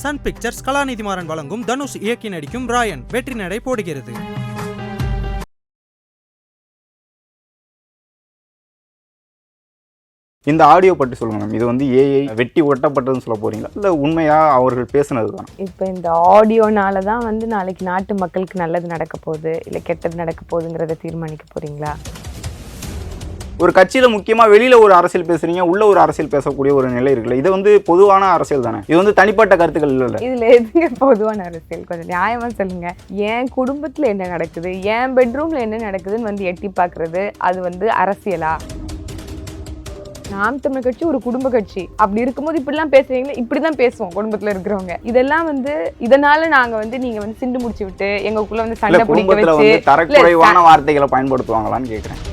Sun pictures Kalanithi Maran வழங்கும் தனுஷ் இயக்கி நடிக்கும் ராயன் வெற்றி நடை போடுகிறது. இந்த ஆடியோ பற்றி சொல்லுங்க மேம் இது வந்து ஏஐ வெட்டி ஒட்டப்பட்டதுன்னு சொல்ல போறீங்களா? இல்லை உண்மையா அவர்கள் பேசுனது தான் இப்போ இந்த ஆடியோனால தான் வந்து நாளைக்கு நாட்டு மக்களுக்கு நல்லது நடக்க போகுது இல்லை கெட்டது நடக்க போகுதுங்கிறத தீர்மானிக்க போறீங்களா? ஒரு கட்சியில முக்கியமா வெளியில ஒரு அரசியல் பேசுறீங்க உள்ள ஒரு அரசியல் பேசக்கூடிய ஒரு நிலை இருக்குல்ல. இது வந்து பொதுவான அரசியல் தானே? இது வந்து தனிப்பட்ட கருத்துக்கள் இல்லைல்ல. இதுல எதுங்க பொதுவான அரசியல்? கொஞ்சம் நியாயமா சொல்லுங்க. என் குடும்பத்துல என்ன நடக்குது? என் பெட்ரூம்ல என்ன நடக்குதுன்னு வந்து எட்டி பார்க்கிறது அது வந்து அரசியலா? நாம் தமிழ் கட்சி ஒரு குடும்ப கட்சி. அப்படி இருக்கும்போது இப்படிலாம் பேசுறீங்களா இப்படிதான் பேசுவோம் குடும்பத்துல இருக்கிறவங்க. இதெல்லாம் வந்து இதனால நாங்க வந்து நீங்க வந்து சிண்டு முடிச்சு விட்டு எங்களுக்குள்ள வந்து இல்ல சண்டை பிடிக்க குடும்பத்துல வச்சு வந்து தரக்குறைவான வார்த்தைகளை பயன்படுத்துவாங்களான்னு கேட்குறேன்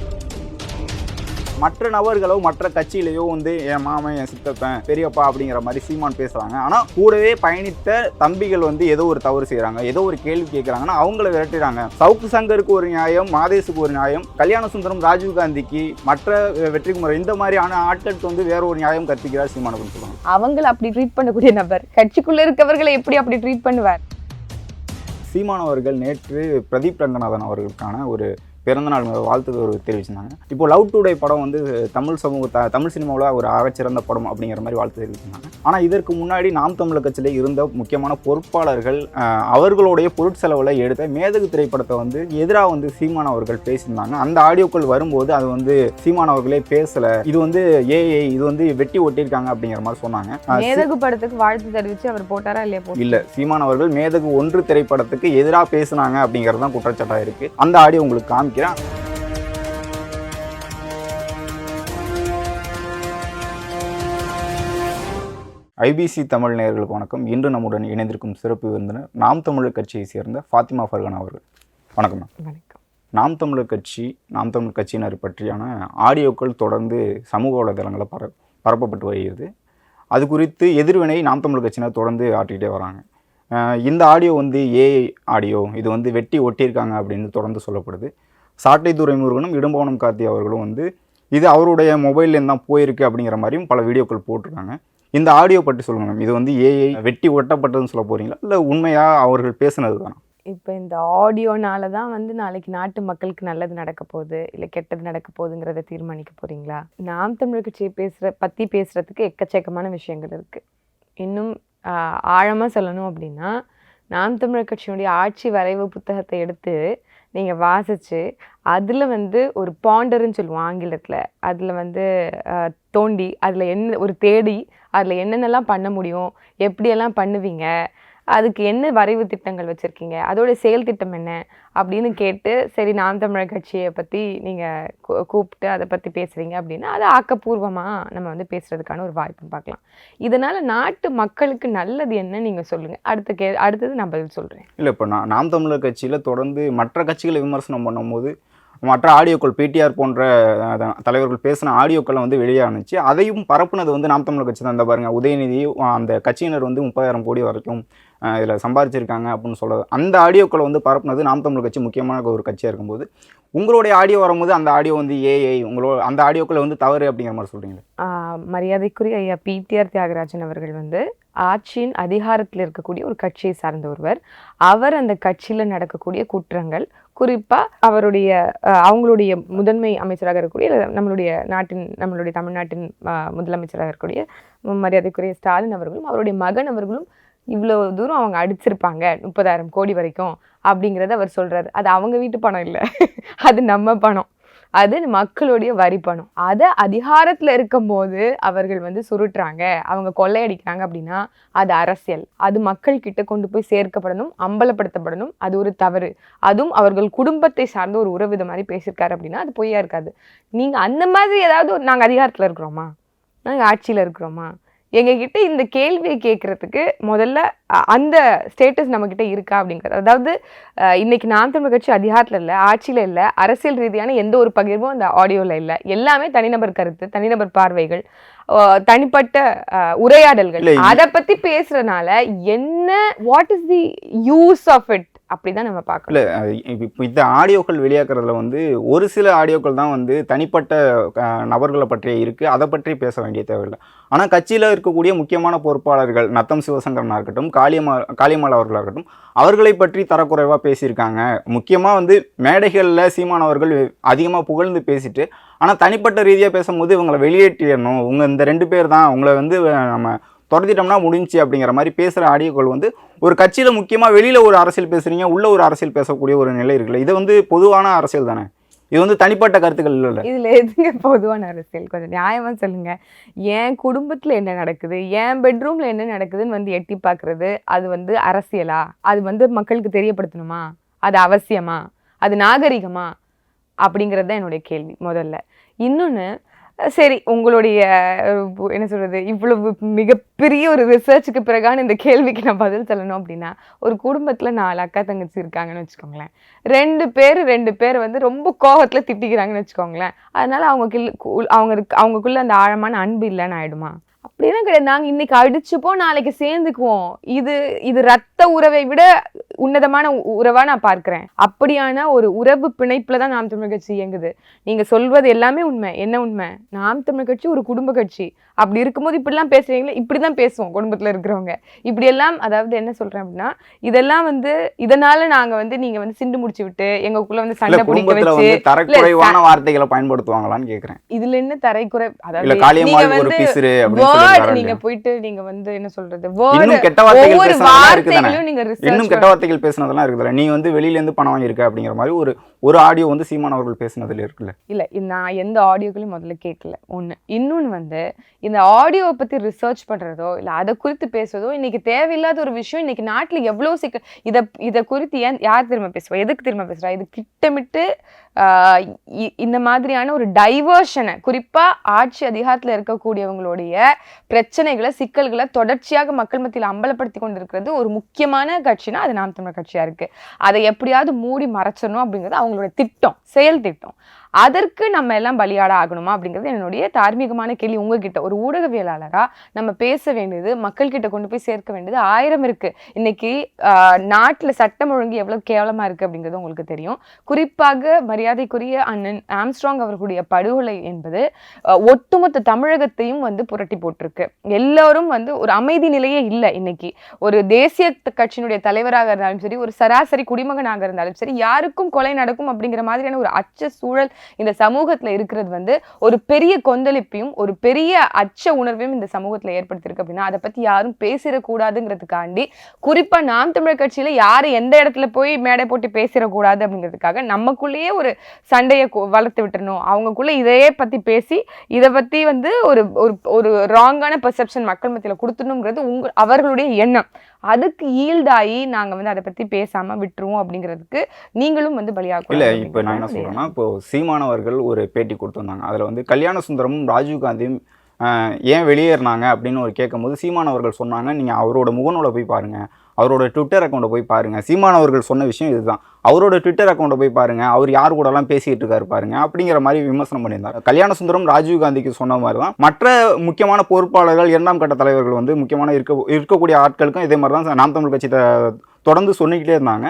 மற்ற நபர்களோ மற்ற கட்சியிலையோ வந்து என் மாமன் என் சித்தப்பன் பெரியப்பா அப்படிங்கிற மாதிரி சீமான் பேசுறாங்க. ஆனா கூடவே பயணித்த தம்பிகள் வந்து ஏதோ ஒரு தவறு செய்றாங்க. ஏதோ ஒரு கேள்வி கேட்குறாங்கன்னா அவங்கள விரட்டுறாங்க. சவுக்கு சங்கருக்கு ஒரு நியாயம் மாதேசுக்கு ஒரு நியாயம் கல்யாண சுந்தரம் ராஜீவ் காந்திக்கு மற்ற வெற்றிக்குமார் இந்த மாதிரியான ஆட்களுக்கு வந்து வேற ஒரு நியாயம் கற்பிக்கிறார் சீமான் அப்படின்னு சொல்லுவாங்க அவங்கள அப்படி ட்ரீட் பண்ணக்கூடிய நபர் கட்சிக்குள்ள இருக்கவர்களை எப்படி அப்படி ட்ரீட் பண்ணுவார்? சீமான் அவர்கள் நேற்று பிரதீப் ரங்கநாதன் அவர்களுக்கான ஒரு பிறந்தநாள் வாழ்த்து ஒரு தெரிவிச்சிருந்தாங்க. இப்போ லவ் டுடே படம் வந்து தமிழ் சமூக தமிழ் சினிமாவில் ஒரு ஆகச்சிறந்த படம் அப்படிங்கிற மாதிரி வாழ்த்து தெரிவிச்சிருந்தாங்க. ஆனால் இதற்கு முன்னாடி நாம் தமிழர் கட்சியில் இருந்த முக்கியமான பொறுப்பாளர்கள் அவர்களுடைய பொருட்செலவில் எடுத்த மேதகு திரைப்படத்தை வந்து எதிராக வந்து சீமான் அவர்கள் பேசியிருந்தாங்க. அந்த ஆடியோக்கள் வரும்போது அது வந்து சீமான் அவர்களே பேசலை. இது வந்து ஏஐ இது வந்து வெட்டி ஒட்டியிருக்காங்க அப்படிங்கிற மாதிரி சொன்னாங்க. மேதகு படத்துக்கு வாழ்த்து தெரிவிச்சு அவர் போட்டாரா இல்லையா இல்ல சீமான் அவர்கள் மேதகு ஒன்று திரைப்படத்துக்கு எதிராக பேசுனாங்க அப்படிங்கிறது தான் குற்றச்சாட்டா இருக்கு. அந்த ஆடியோ உங்களுக்கு காமிக்கிறேன் ஐபிசி தமிழ் நேயர்களுக்கு வணக்கம். இன்று நம்முடன் இணைந்திருக்கும் சிறப்பு விருந்தினர் நாம் தமிழர் கட்சியை சேர்ந்த ஃபாத்திமா ஃபர்கானா அவர்கள். வணக்கம் வணக்கம். நாம் தமிழர் கட்சி நாம் தமிழர் கட்சியினர் பற்றியான ஆடியோக்கள் தொடர்ந்து சமூக வலைதளங்களில் பர பரப்பப்பட்டு வருகிறது. அது குறித்து எதிர்வினை நாம் தமிழர் கட்சியினர் தொடர்ந்து ஆட்டிக்கிட்டே வராங்க. இந்த ஆடியோ வந்து ஏஐ ஆடியோ இது வந்து வெட்டி ஒட்டியிருக்காங்க அப்படின்னு தொடர்ந்து சொல்லப்படுது. சாட்டை துரைமுருகனும் இடும்பவனம் கார்த்தி அவர்களும் வந்து இது அவருடைய மொபைல்லேருந்து தான் போயிருக்கு அப்படிங்கிற மாதிரியும் பல வீடியோக்கள் போட்டிருக்காங்க. இந்த ஆடியோ பற்றி சொல்லுங்க மேம் இது வந்து ஏஐ வெட்டி ஒட்டப்பட்டதுன்னு சொல்ல போறீங்களா? இல்லை உண்மையாக அவர்கள் பேசுனது தானா? இப்போ இந்த ஆடியோனால தான் வந்து நாளைக்கு நாட்டு மக்களுக்கு நல்லது நடக்க போகுது இல்லை கெட்டது நடக்க போகுதுங்கிறத தீர்மானிக்க போகிறீங்களா நாம் தமிழ் கட்சியை பேசுகிற பற்றி பேசுகிறதுக்கு எக்கச்சக்கமான விஷயங்கள் இருக்குது இன்னும் ஆழமாக சொல்லணும் அப்படின்னா நாம் தமிழர் கட்சியினுடைய ஆட்சி வரைவு புத்தகத்தை எடுத்து நீங்கள் வாசித்து அதில் வந்து ஒரு பாண்டர்னு சொல்லுவோம் ஆங்கிலத்தில். அதில் வந்து தோண்டி அதில் என்ன ஒரு தேடி அதில் என்னென்னலாம் பண்ண முடியும் எப்படியெல்லாம் பண்ணுவீங்க அதுக்கு என்ன வரைவு திட்டங்கள் வச்சுருக்கீங்க? அதோட செயல் திட்டம் என்ன? அப்படின்னு கேட்டு சரி நாம் தமிழர் கட்சியை பற்றி நீங்கள் கூப்பிட்டு அதை பற்றி பேசுகிறீங்க அப்படின்னா அதை ஆக்கப்பூர்வமாக நம்ம வந்து பேசுகிறதுக்கான ஒரு வாய்ப்பு பார்க்கலாம். இதனால் நாட்டு மக்களுக்கு நல்லது என்ன நீங்கள் சொல்லுங்கள் அடுத்த கே அடுத்தது நான் பதில் சொல்கிறேன் இல்லை இப்போ நான் நாம் தமிழர் கட்சியில் தொடர்ந்து மற்ற கட்சிகளை விமர்சனம் பண்ணும்போது மற்ற ஆடியோக்கள் பிடிஆர் போன்ற தலைவர்கள் பேசின ஆடியோக்களை வந்து வெளியானுச்சு அதையும் பரப்புனது வந்து நாம் தமிழர் கட்சி தான். இந்த உதயநிதி அந்த கட்சியினர் வந்து முப்பதாயிரம் கோடி வரைக்கும் இதில் சம்பாதிச்சிருக்காங்க அப்படின்னு சொல்கிறது அந்த ஆடியோக்களை வந்து பரப்புனது நாம் தமிழ் கட்சி முக்கியமான ஒரு கட்சியாக இருக்கும்போது உங்களுடைய ஆடியோ வரும்போது அந்த ஆடியோ வந்து ஏஐ உங்களோட அந்த ஆடியோக்களை வந்து தவறு அப்படிங்கிற மாதிரி சொல்கிறீங்களே மரியாதைக்குரிய ஐயா பிடிஆர் தியாகராஜன் அவர்கள் வந்து ஆட்சியின் அதிகாரத்தில் இருக்கக்கூடிய ஒரு கட்சியை சார்ந்த ஒருவர். அவர் அந்த கட்சியில் நடக்கக்கூடிய குற்றங்கள் குறிப்பாக அவருடைய அவங்களுடைய முதன்மை அமைச்சராக இருக்கக்கூடிய நம்மளுடைய நாட்டின் நம்மளுடைய தமிழ்நாட்டின் முதலமைச்சராக இருக்கக்கூடிய மரியாதைக்குரிய ஸ்டாலின் அவர்களும் அவருடைய மகன் அவர்களும் இவ்வளோ தூரம் அவங்க அடிச்சிருப்பாங்க முப்பதாயிரம் கோடி வரைக்கும் அப்படிங்கிறத அவர் சொல்கிறாரு அது அவங்க வீட்டு பணம் இல்லை. அது நம்ம பணம். அது மக்களுடைய வரி பணம். அதை அதிகாரத்தில் இருக்கும்போது அவர்கள் வந்து சுருட்டுறாங்க. அவங்க கொள்ளையடிக்கிறாங்க அப்படின்னா அது அரசியல். அது மக்கள் கிட்ட கொண்டு போய் சேர்க்கப்படணும் அம்பலப்படுத்தப்படணும். அது ஒரு தவறு. அதுவும் அவர்கள் குடும்பத்தை சார்ந்த ஒரு உறவித மாதிரி பேசியிருக்காரு அப்படின்னா அது பொய்யா இருக்காது. நீங்கள் அந்த மாதிரி ஏதாவது ஒரு- அதிகாரத்தில் இருக்கிறோமா? நாங்கள் ஆட்சியில் இருக்கிறோமா? எங்ககிட்ட இந்த கேள்வியை கேட்கறதுக்கு முதல்ல அந்த ஸ்டேட்டஸ் நம்மக்கிட்ட இருக்கா அப்படிங்கிறது. அதாவது இன்னைக்கு நாம் தமிழ் கட்சி அதிகாரத்தில் இல்லை ஆட்சியில் இல்லை அரசியல் ரீதியான எந்த ஒரு பகிர்வும் அந்த ஆடியோவில் இல்லை. எல்லாமே தனிநபர் கருத்து தனிநபர் பார்வைகள். தனிப்பட்ட உரையாடல்கள். அதை பத்தி பேசுறதுனால என்ன what is the use of it அப்படிதான் நம்ம பார்க்கணும். இல்லை இப்போ இந்த ஆடியோக்கள் வெளியாக்குறதுல வந்து ஒரு சில ஆடியோக்கள் தான் வந்து தனிப்பட்ட நபர்களை பற்றிய இருக்குது அதை பற்றி பேச வேண்டிய தேவையில்லை. ஆனால் கட்சியில் இருக்கக்கூடிய முக்கியமான பொறுப்பாளர்கள் நத்தம் சிவசங்கரனாக இருக்கட்டும் காளியம்மா காளியம்மாள் அவர்களாக இருக்கட்டும் அவர்களை பற்றி தரக்குறைவாக பேசியிருக்காங்க. முக்கியமாக வந்து மேடைகளில் சீமானவர்கள் அதிகமாக புகழ்ந்து பேசிட்டு ஆனால் தனிப்பட்ட ரீதியாக பேசும்போது இவங்களை வெளியேற்றிடணும். இவங்க இந்த ரெண்டு பேர் தான் உங்களை வந்து நம்ம துரத்திட்டோம்னா முடிஞ்சு அப்படிங்கிற மாதிரி பேசுகிற ஆடியோக்கள் வந்து ஒரு கட்சியில் முக்கியமாக வெளியில் ஒரு அரசியல் பேசுகிறீங்க உள்ள ஒரு அரசியல் பேசக்கூடிய ஒரு நிலை இருக்குல்ல. இது வந்து பொதுவான அரசியல் தானே? இது வந்து தனிப்பட்ட கருத்துக்கள் இல்லை இதில் எதுங்க பொதுவான அரசியல்? கொஞ்சம் நியாயமாக சொல்லுங்க. என் குடும்பத்தில் என்ன நடக்குது? என் பெட்ரூமில் என்ன நடக்குதுன்னு வந்து எட்டி பார்க்குறது அது வந்து அரசியலா? அது வந்து மக்களுக்கு தெரியப்படுத்தணுமா? அது அவசியமா? அது நாகரிகமா? அப்படிங்கிறது தான் என்னுடைய கேள்வி முதல்ல. இன்னொன்று சரி உங்களுடைய என்ன சொல்கிறது இவ்வளவு மிகப்பெரிய ஒரு ரிசர்ச்சுக்கு பிறகான இந்த கேள்விக்கு நான் பதில் சொல்லணும் அப்படின்னா ஒரு குடும்பத்தில் நாலு அக்கா தங்கச்சி இருக்காங்கன்னு வச்சுக்கோங்களேன். ரெண்டு பேர் ரெண்டு பேர் வந்து ரொம்ப கோபத்தில் திட்டிக்கிறாங்கன்னு வச்சுக்கோங்களேன். அதனால் அவங்க கில் கு- அவங்க அவங்களுக்குள்ள அந்த ஆழமான அன்பு இல்லைன்னு ஆயிடுமா? அப்படிலாம் கிடையாது. நாங்க இன்னைக்கு அடிச்சுப்போம் நாளைக்கு சேர்ந்துக்குவோம். இது இது ரத்த உறவை விட உன்னதமான உறவா நான் பார்க்கிறேன். அப்படியான ஒரு உறவு பிணைப்புல தான் நாம் தமிழ் கட்சி இயங்குது. நீங்க சொல்வது எல்லாமே உண்மை. என்ன உண்மை? நாம் தமிழ் கட்சி ஒரு குடும்ப கட்சி. அப்படி இருக்கும்போது இப்படிலாம் பேசுறீங்களே இப்படிதான் பேசுவோம் குடும்பத்துல இருக்கிறவங்க. இப்படி எல்லாம் அதாவது என்ன சொல்றேன் அப்படின்னா இதெல்லாம் வந்து இதனால நாங்க வந்து நீங்க வந்து சிண்டு முடிச்சு விட்டு எங்களுக்குள்ள வந்து சண்டை பிடிக்க வச்சு தரக்குறைவான வார்த்தைகளை பயன்படுத்துவாங்களான்னு கேட்குறேன் இதுல என்ன தரைக்குறை? அதாவது நீங்க வேர்ட்? போயிட்டு நீங்க வந்து என்ன சொல்றது? வேர்ட் கெட்ட வார்த்தைகள் வார்த்தைகளையும் நீங்க இன்னும் கெட்ட வார்த்தைகள் பேசுனதெல்லாம் இருக்குதுல்ல? நீ வந்து வெளியில இருந்து பணம் வாங்கியிருக்க அப்படிங்கிற மாதிரி ஒரு ஒரு ஆடியோ வந்து சீமான் அவர்கள் பேசுனதுல இருக்குல்ல? இல்ல நான் எந்த ஆடியோக்களையும் முதல்ல கேட்கல. ஒண்ணு. இன்னொன்னு வந்து இந்த ஆடியோவை பத்தி ரிசர்ச் பண்றதோ இல்ல அதை குறித்து பேசுறதோ இன்னைக்கு தேவையில்லாத ஒரு விஷயம் இன்னைக்கு நாட்டுல எவ்வளவு சிக்கல் இத இத குறித்து ஏன் யார் திரும்ப பேசுவா? எதுக்கு திரும்ப பேசுறா? இது திட்டமிட்டு இ- இந்த மாதிரியான ஒரு டைவர்ஷனை குறிப்பாக ஆட்சி அதிகாரத்தில் இருக்கக்கூடியவங்களுடைய பிரச்சனைகளை சிக்கல்களை தொடர்ச்சியாக மக்கள் மத்தியில் அம்பலப்படுத்தி கொண்டிருக்கிறது ஒரு முக்கியமான கட்சினா அது நாம் தமிழர் கட்சியாக இருக்கு. அதை எப்படியாவது மூடி மறைச்சிடணும் அப்படிங்கிறது அவங்களோட திட்டம் செயல் திட்டம். அதற்கு நம்ம எல்லாம் பலியாட ஆகணுமா அப்படிங்கிறது என்னுடைய தார்மீகமான கேள்வி உங்ககிட்ட. ஒரு ஊடகவியலாளராக நம்ம பேச வேண்டியது மக்கள்கிட்ட கொண்டு போய் சேர்க்க வேண்டியது ஆயிரம் இருக்கு. இன்னைக்கு நாட்டில் சட்டம் ஒழுங்கு எவ்வளவு கேவலமா இருக்கு அப்படிங்கிறது உங்களுக்கு தெரியும். குறிப்பாக மரியாதைக்குரிய அண்ணன் ஆம்ஸ்ட்ராங் அவர்களுடைய படுகொலை என்பது ஒட்டுமொத்த தமிழகத்தையும் வந்து புரட்டி போட்டிருக்கு. எல்லோரும் வந்து ஒரு அமைதி நிலையே இல்லை இன்னைக்கு. ஒரு தேசிய கட்சியினுடைய தலைவராக இருந்தாலும் சரி ஒரு சராசரி குடிமகனாக இருந்தாலும் சரி யாருக்கும் கொலை நடக்கும் அப்படிங்கிற மாதிரியான ஒரு அச்ச சூழல் இந்த சமூகத்துல இருக்கிறது வந்து ஒரு பெரிய கொந்தளிப்பையும் ஒரு பெரிய அச்ச உணர்வையும் இந்த சமூகத்துல ஏற்படுத்தியிருக்கு அப்படின்னா அதை பத்தி யாரும் பேசிடக்கூடாதுங்கிறதுக்காண்டி குறிப்பா நாம் தமிழர் கட்சியில யாரு எந்த இடத்துல போய் மேடை போட்டு பேசிடக்கூடாது அப்படிங்கிறதுக்காக நமக்குள்ளேயே ஒரு சண்டையை வளர்த்து விட்டுறணும். அவங்களுக்குள்ள இதையே பத்தி பேசி இதை பத்தி வந்து ஒரு ஒரு ராங்கான பெர்செப்ஷன் மக்கள் மத்தியில கொடுத்துடணுங்கிறது உங்க அவர்களுடைய எண்ணம். அதுக்கு ஈல்டாகி நாங்க வந்து அதை பத்தி பேசாம விட்டுருவோம் அப்படிங்கிறதுக்கு நீங்களும் வந்து பலியாக இல்ல இப்போ நான் என்ன சொல்றேன்னா இப்போ சீமானவர்கள் ஒரு பேட்டி கொடுத்துருந்தாங்க அதுல வந்து கல்யாண சுந்தரமும் ராஜீவ் காந்தியும் ஆஹ், ஏன் வெளியேறினாங்க அப்படின்னு ஒரு கேட்கும்போது சீமானவர்கள் சொன்னாங்க நீங்க அவரோட முகநூலை போய் பாருங்க. அவரோட ட்விட்டர் அக்கௌண்ட்டை போய் பாருங்க. சீமானவர்கள் சொன்ன விஷயம் இதுதான். அவரோட ட்விட்டர் அக்கௌண்ட்டை போய் பாருங்கள் அவர் யார் கூடலாம் பேசிக்கிட்டு இருக்காரு பாருங்க. அப்படிங்கிற மாதிரி விமர்சனம் பண்ணியிருந்தார். கல்யாண சுந்தரம் ராஜீவ் காந்திக்கு சொன்ன மாதிரி தான் மற்ற முக்கியமான பொறுப்பாளர்கள் இரண்டாம் கட்ட தலைவர்கள் வந்து முக்கியமான இருக்க இருக்கக்கூடிய ஆட்களுக்கும் இதே மாதிரி தான் நாம் தமிழ் கட்சி தொடர்ந்து சொல்லிக்கிட்டே இருந்தாங்க.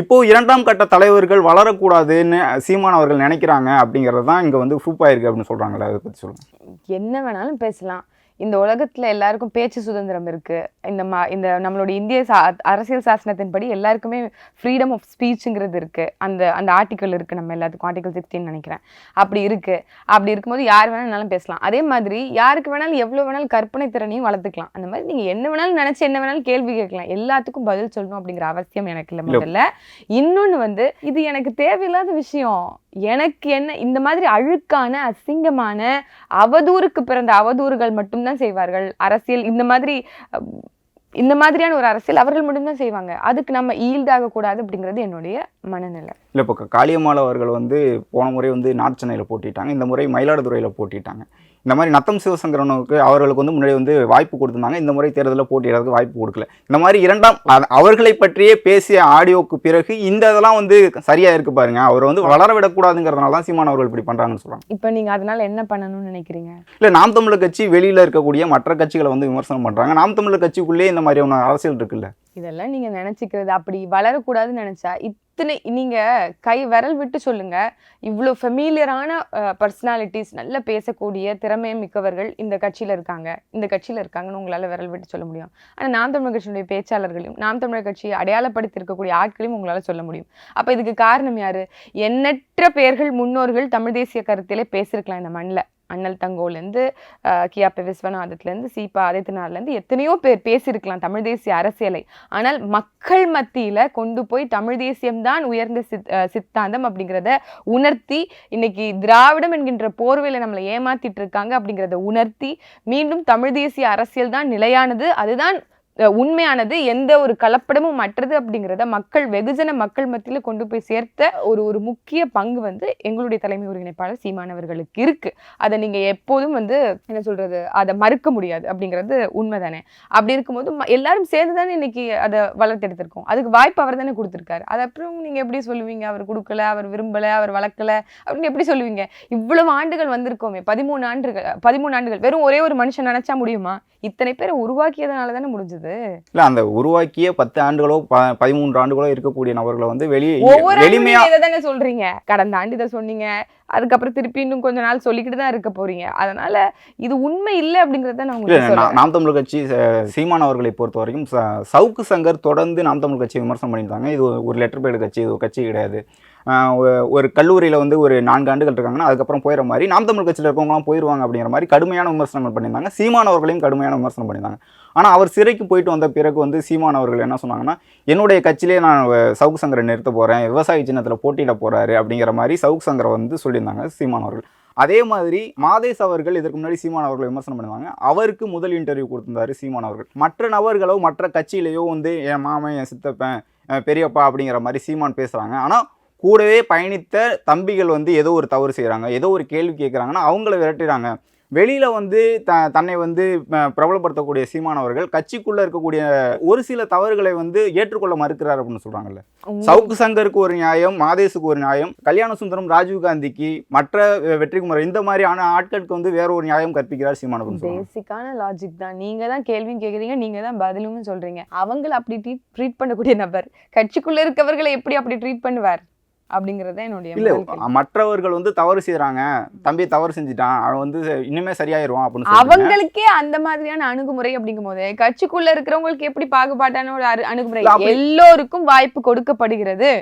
இப்போது இரண்டாம் கட்ட தலைவர்கள் வளரக்கூடாதுன்னு சீமான் அவர்கள் நினைக்கிறாங்க அப்படிங்கிறது தான் இங்கே வந்து ப்ரூஃப் ஆயிருக்கு அப்படின்னு சொல்கிறாங்களே அதை பற்றி சொல்லுங்கள் என்ன வேணாலும் பேசலாம். இந்த உலகத்துல எல்லாருக்கும் பேச்சு சுதந்திரம் இருக்கு. இந்த மா இந்த நம்மளுடைய இந்திய சா அரசியல் சாசனத்தின்படி எல்லாருக்குமே ஃப்ரீடம் ஆஃப் ஸ்பீச்சுங்கிறது இருக்கு. அந்த அந்த ஆர்டிக்கல் இருக்கு நம்ம எல்லாத்துக்கும். ஆர்டிகல் சிக்ஸ்டின் நினைக்கிறேன். அப்படி இருக்கு. அப்படி இருக்கும்போது யார் வேணாலும் பேசலாம். அதே மாதிரி யாருக்கு வேணாலும் எவ்வளவு வேணாலும் கற்பனை திறனையும் வளர்த்துக்கலாம். அந்த மாதிரி நீங்க என்ன வேணாலும் நினைச்சு என்ன வேணாலும் கேள்வி கேட்கலாம். எல்லாத்துக்கும் பதில் சொல்லணும் அப்படிங்கிற அவசியம் எனக்கு இல்லை. முதல்ல. இன்னொன்னு வந்து இது எனக்கு தேவையில்லாத விஷயம். எனக்கு என்ன இந்த மாதிரி அழுக்கான அசிங்கமான அவதூறுக்கு பிறந்த அவதூறுகள் மட்டும்தான் செய்வார்கள். அரசியல் இந்த மாதிரி இந்த மாதிரியான ஒரு அரசியல் அவர்கள் மட்டும்தான் செய்வாங்க. அதுக்கு நம்ம ஈல்டாக கூடாது அப்படிங்கிறது என்னுடைய மனநிலை. இல்லை இப்போ காளியம்மாள் அவர்கள் வந்து போன முறை வந்து நார்ச்சென்னையில் போட்டிட்டாங்க. இந்த முறை மயிலாடுதுறையில் போட்டிட்டாங்க. இந்த மாதிரி நத்தம் சிவசங்கரனுக்கு அவர்களுக்கு வந்து முன்னாடி வந்து வாய்ப்பு கொடுத்திருந்தாங்க. இந்த முறை தேர்தலில் போட்டியிடறதுக்கு வாய்ப்பு கொடுக்கல. இந்த மாதிரி இரண்டாம் அவர்களை பற்றியே பேசிய ஆடியோக்கு பிறகு இந்த இதெல்லாம் வந்து சரியா இருக்கு பாருங்க. அவர் வந்து வளர விடக்கூடாதுங்கிறதுனால தான் சீமான் அவர்கள் இப்படி பண்றாங்கன்னு சொல்றாங்க. இப்போ நீங்க அதனால என்ன பண்ணணும்னு நினைக்கிறீங்க? இல்லை நாம் தமிழர் கட்சி வெளியில இருக்கக்கூடிய மற்ற கட்சிகளை வந்து விமர்சனம் பண்றாங்க. நாம் தமிழர் கட்சிக்குள்ளே இந்த மாதிரியான அரசியல் இருக்குல்ல. இதெல்லாம் நீங்கள் நினச்சிக்கிறது. அப்படி வளரக்கூடாதுன்னு நினச்சா இத்தனை நீங்கள் கை விரல் விட்டு சொல்லுங்கள் இவ்வளோ ஃபெமிலியரான பர்சனாலிட்டிஸ் நல்லா பேசக்கூடிய திறமை மிக்கவர்கள் இந்த கட்சியில் இருக்காங்க. இந்த கட்சியில் இருக்காங்கன்னு உங்களால் விரல் விட்டு சொல்ல முடியும். ஆனால் நாம் தமிழர் கட்சியினுடைய பேச்சாளர்களையும் நாம் தமிழர் கட்சியை அடையாளப்படுத்தி இருக்கக்கூடிய ஆட்களையும் உங்களால் சொல்ல முடியும். அப்போ இதுக்கு காரணம் யார்? எண்ணற்ற பெயர்கள் முன்னோர்கள் தமிழ் தேசிய கருத்திலே பேசியிருக்கலாம் இந்த மண்ணில் அண்ணல் தங்கோலேருந்து கியாப்ப விஸ்வநாதத்துலேருந்து சீபா ஆதித்யநாத்லேருந்து எத்தனையோ பேர் பேசியிருக்கலாம் தமிழ் தேசிய அரசியலை. ஆனால் மக்கள் மத்தியில் கொண்டு போய் தமிழ் தேசியம்தான் உயர்ந்த சித் சித்தாந்தம் அப்படிங்கிறத உணர்த்தி இன்னைக்கு திராவிடம் என்கின்ற போர்வையில் நம்மளை ஏமாத்திட்டு இருக்காங்க அப்படிங்கிறத உணர்த்தி மீண்டும் தமிழ் தேசிய அரசியல் தான் நிலையானது. அதுதான் உண்மையானது எந்த ஒரு கலப்படமும் மற்றது அப்படிங்கிறத மக்கள் வெகுஜன மக்கள் மத்தியில் கொண்டு போய் சேர்த்த ஒரு ஒரு முக்கிய பங்கு வந்து எங்களுடைய தலைமை ஒருங்கிணைப்பாளர் சீமானவர்களுக்கு இருக்கு. அதை நீங்க எப்போதும் வந்து என்ன சொல்றது அதை மறுக்க முடியாது அப்படிங்கிறது உண்மைதானே? அப்படி இருக்கும்போது ம- எல்லாரும் சேர்ந்து தானே இன்னைக்கு அதை வளர்த்தெடுத்திருக்கோம் அதுக்கு வாய்ப்பு அவர் தானே கொடுத்துருக்காரு. அது அப்புறம் நீங்க எப்படி சொல்லுவீங்க? அவர் கொடுக்கல அவர் விரும்பல அவர் வளர்க்கல அப்படின்னு எப்படி சொல்லுவீங்க? இவ்வளவு ஆண்டுகள் வந்திருக்கோமே பதிமூணு ஆண்டுகள் பதிமூணு ஆண்டுகள் வெறும் ஒரே ஒரு மனுஷன் நினைச்சா முடியுமா? இத்தனை பேரை உருவாக்கியதுனால தானே முடிஞ்சது. இல்லை அந்த உருவாக்கிய பத்து ஆண்டுகளோ பதிமூன்று ஆண்டுகளோ இருக்கக்கூடிய நபர்களை வந்து வெளியே எளிமையா தானே சொல்றீங்க. கடந்த ஆண்டு இதை சொன்னீங்க. அதுக்கப்புறம் திருப்பி இன்னும் கொஞ்ச நாள் சொல்லிக்கிட்டு தான் இருக்க போறீங்க. அதனால இது உண்மை இல்லை அப்படிங்கறத நான் உங்களுக்கு நாம் தமிழ் கட்சி சீமான் அவர்களை பொறுத்த வரைக்கும் சவுக்கு சங்கர் தொடர்ந்து நாம் தமிழ் கட்சியை விமர்சனம் பண்ணியிருந்தாங்க. இது ஒரு- லெட்டர் பேடு கட்சி இது ஒரு கட்சி கிடையாது. ஒரு கல்லூரியில் வந்து ஒரு நான்கு ஆண்டுகள் இருக்காங்கன்னா அதுக்கப்புறம் போயிடுற மாதிரி நாம் தமிழ் கட்சியில் இருக்கவங்களாம் போயிடுவாங்க அப்படிங்கிற மாதிரி கடுமையான விமர்சனங்கள் பண்ணியிருந்தாங்க. சீமான் அவர்களையும் கடுமையான விமர்சனம் பண்ணியிருந்தாங்க. ஆனால் அவர் சிறைக்கு போயிட்டு வந்த பிறகு வந்து சீமான் அவர்கள் என்ன சொன்னாங்கன்னா என்னுடைய கட்சியிலே நான் சவுக்கு சங்கரை நிறுத்த போகிறேன் விவசாய சின்னத்தில் போட்டியிட போகிறாரு அப்படிங்கிற மாதிரி சவுக்கு சங்கரை வந்து சொல்லியிருந்தாங்க சீமான் அவர்கள். அதே மாதிரி மாதேஷ் அவர்கள் இதற்கு முன்னாடி சீமான் அவர்களை விமர்சனம் பண்ணுவாங்க அவருக்கு முதல் இன்டர்வியூ கொடுத்திருந்தாரு சீமான் அவர்கள். மற்ற நபர்களோ மற்ற கட்சியிலேயோ வந்து என் மாமன் என் சித்தப்பன் பெரியப்பா அப்படிங்கிற மாதிரி சீமான் பேசுகிறாங்க ஆனால் கூடவே பயணித்த தம்பிகள் வந்து ஏதோ ஒரு தவறு செய்கிறாங்க ஏதோ ஒரு கேள்வி கேட்குறாங்கன்னா அவங்கள விரட்டுறாங்க. வெளியில் வந்து த தன்னை வந்து பிரபலப்படுத்தக்கூடிய சீமான் அவர்கள் கட்சிக்குள்ளே இருக்கக்கூடிய ஒரு சில தவறுகளை வந்து ஏற்றுக்கொள்ள மறுக்கிறார் அப்படின்னு சொல்கிறாங்கல்ல சவுக்கு சங்கருக்கு ஒரு நியாயம் மாதேஷுக்கு ஒரு நியாயம் கல்யாண சுந்தரம் ராஜீவ் காந்திக்கு மற்ற வெற்றிக்குமார் இந்த மாதிரியான ஆட்களுக்கு வந்து வேற ஒரு நியாயம் கற்பிக்கிறார் சீமான் அப்படின்னு சொல்றாங்க. பேசிக்கான லாஜிக் தான். நீங்க தான் கேள்வியும் கேக்குறீங்க நீங்க தான் பதிலும் சொல்றீங்க. அவங்கள அப்படி ட்ரீட் பண்ணக்கூடிய நபர் கட்சிக்குள்ள இருக்கவர்களை எப்படி அப்படி ட்ரீட் பண்ணுவார்? அப்படிங்கறது என்னுடைய இல்ல. மற்றவர்கள் வந்து தவறு செய்றாங்க. தம்பி தவறு செஞ்சுட்டான். அவன் வந்து இனிமே சரியாயிருவான் அப்படின்னு அவங்களுக்கே அந்த மாதிரியான அணுகுமுறை அப்படிங்கும் போது கட்சிக்குள்ள இருக்கிறவங்களுக்கு எப்படி பாகுபாட்டான ஒரு அணுகுமுறை? எல்லோருக்கும் வாய்ப்பு கொடுக்கப்படுகிறது.